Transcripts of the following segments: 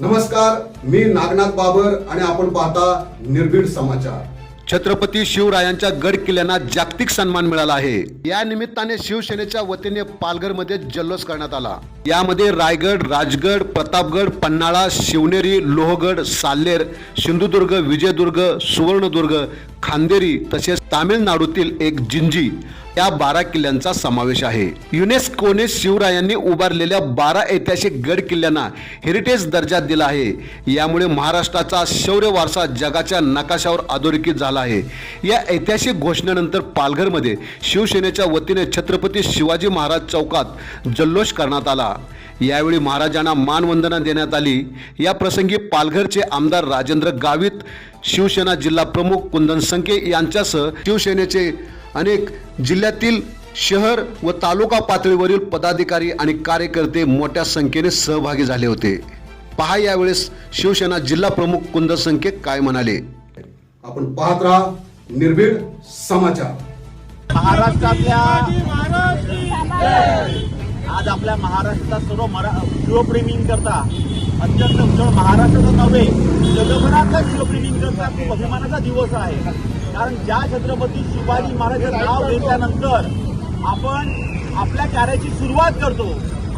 नमस्कार मी नागनाथ बाबर आणि आपण पाहता निर्भीड समाचार. छत्रपती शिवरायांच्या गड किल्ल्यांना जागतिक सन्मान मिळाला आहे. या निमित्ताने शिवसेनेच्या वतीने पालघरमध्ये जल्लोष करण्यात आला. यामध्ये रायगड राजगड प्रतापगड पन्हाळा शिवनेरी लोहगड साल्लेर सिंधुदुर्ग विजयदुर्ग सुवर्णदुर्ग खांदेरी तसेच तामिळनाडूतील एक जिंजी या बारा किल्ल्यांचा समावेश आहे. युनेस्कोने शिवरायांनी उभारलेल्या बारा ऐतिहासिक गड किल्ल्यांना हेरिटेज दर्जा दिला आहे. यामुळे महाराष्ट्राचा शौर्य वारसा जगाच्या नकाशावर अधोरेखित झाला आहे. या ऐतिहासिक घोषणेनंतर पालघरमध्ये शिवसेनेच्या वतीने छत्रपती शिवाजी महाराज चौकात जल्लोष करण्यात आला. यावेळी महाराजांना मानवंदना देण्यात आली. या प्रसंगी पालघरचे आमदार राजेंद्र गावित शिवसेना जिल्हा प्रमुख कुंदन संके यांच्यासह शिवसेनेचे अनेक जिल्ह्यातील शहर व तालुका पातळीवरील पदाधिकारी आणि कार्यकर्ते मोठ्या संख्येने सहभागी झाले होते. पहा यावेळेस शिवसेना जिल्हा प्रमुख कुंद संके काय म्हणाले. आपण पाहत राहा निर्भीड समाचार. महाराष्ट्रातल्या आज आपल्या महाराष्ट्रात सर्व मरा शिवप्रेमींकरता अत्यंत केवळ महाराष्ट्राचा नव्हे जगभरातल्या शिवप्रेमींकरता खूप अभिमानाचा दिवस आहे. कारण ज्या छत्रपती शिवाजी महाराजांचं नाव घेतल्यानंतर आपण आपल्या कार्याची सुरुवात करतो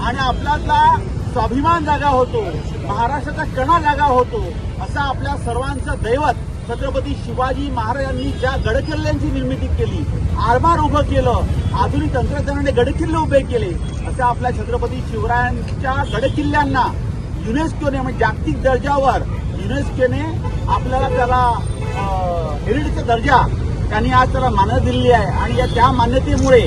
आणि आपल्यातला स्वाभिमान जागा होतो महाराष्ट्राचा कणा जागा होतो असा आपल्या सर्वांचं दैवत छत्रपती शिवाजी महाराजांनी ज्या गडकिल्ल्यांची निर्मिती केली आरमार उभं केलं आधुनिक तंत्रज्ञानाने गडकिल्ले उभे केले अशा आपल्या छत्रपती शिवरायांच्या गडकिल्ल्यांना युनेस्कोने म्हणजे जागतिक दर्जावर युनेस्कोने आपल्याला त्याला हेरिटेजचा दर्जा त्यांनी आज त्याला मान्यता दिलेली आहे. आणि या त्या मान्यतेमुळे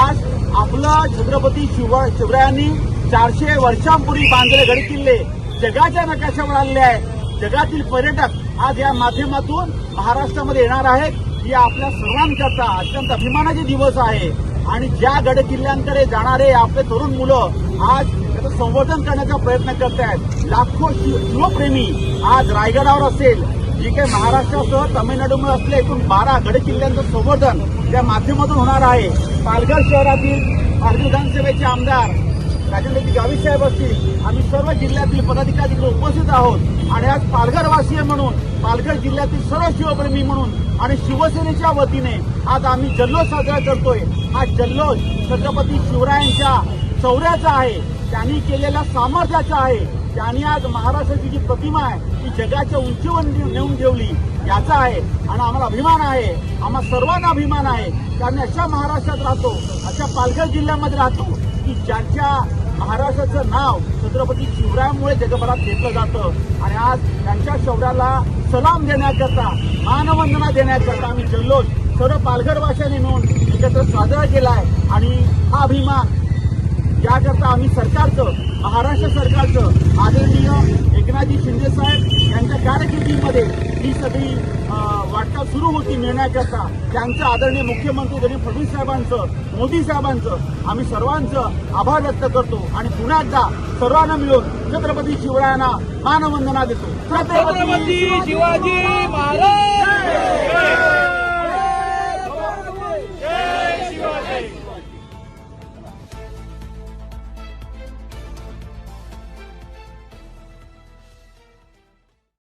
आज आपलं छत्रपती शिवरायांनी चारशे वर्षांपूर्वी बांधलेले गडकिल्ले जगाच्या नकाशावर आलेले आहे जगातील पर्यटक आज या माध्यमातून महाराष्ट्रामध्ये येणार आहेत. ही आपल्या सर्वांकरता अत्यंत अभिमानाचे दिवस आहे. आणि ज्या गड किल्ल्यांकडे जाणारे आपले तरुण मुलं आज त्याचं संवर्धन करण्याचा प्रयत्न करत आहेत. लाखो शिवप्रेमी आज रायगडावर असेल. जी काही महाराष्ट्रासह तामिळनाडूमध्ये असले एकूण बारा गड किल्ल्यांचं संवर्धन त्या माध्यमातून होणार आहे. पालघर शहरातील पालघर विधानसभेचे आमदार राजनैतिक गावी साहेब असतील आम्ही सर्व जिल्ह्यातील पदाधिकारी उपस्थित आहोत. आणि आज पालघरवासीय म्हणून पालघर जिल्ह्यातील सर्व शिवप्रेमी म्हणून आणि शिवसेनेच्या वतीने आज आम्ही जल्लोष साजरा करतोय. हा जल्लोष छत्रपती शिवरायांच्या शौर्याचा आहे. त्यांनी केलेल्या सामर्थ्याचा आहे. त्यांनी आज महाराष्ट्राची जी प्रतिमा आहे ती जगाच्या उंचीवर नेऊन ठेवली. याचा आहे. आणि आम्हाला अभिमान आहे. आम्हा सर्वांना अभिमान आहे. कारण अशा महाराष्ट्रात राहतो अशा पालघर जिल्ह्यामध्ये राहतो. की ज्यांच्या महाराष्ट्राचं नाव छत्रपती शिवरायांमुळे जगभरात घेतलं जातं. आणि आज त्यांच्या शौर्याला सलाम देण्याकरता मानवंदना देण्याकरता आम्ही जल्लोष सर्व पालघर भाषाने मिळून एकत्र साजरा केला आहे आणि हा अभिमान याकरता आम्ही सरकारचं महाराष्ट्र सरकारचं आदरणीय एकनाथजी शिंदे साहेब यांच्या कारकिर्दीमध्ये ही सगळी वाटचाल सुरू होती मिळण्याकरता त्यांचं आदरणीय मुख्यमंत्री देवेंद्र फडणवीस साहेबांचं मोदी साहेबांचं आम्ही सर्वांचं आभार व्यक्त करतो आणि पुन्हा एकदा सर्वांना मिळून छत्रपती शिवरायांना मानवंदना देतो. छत्रपती शिवाजी महाराज!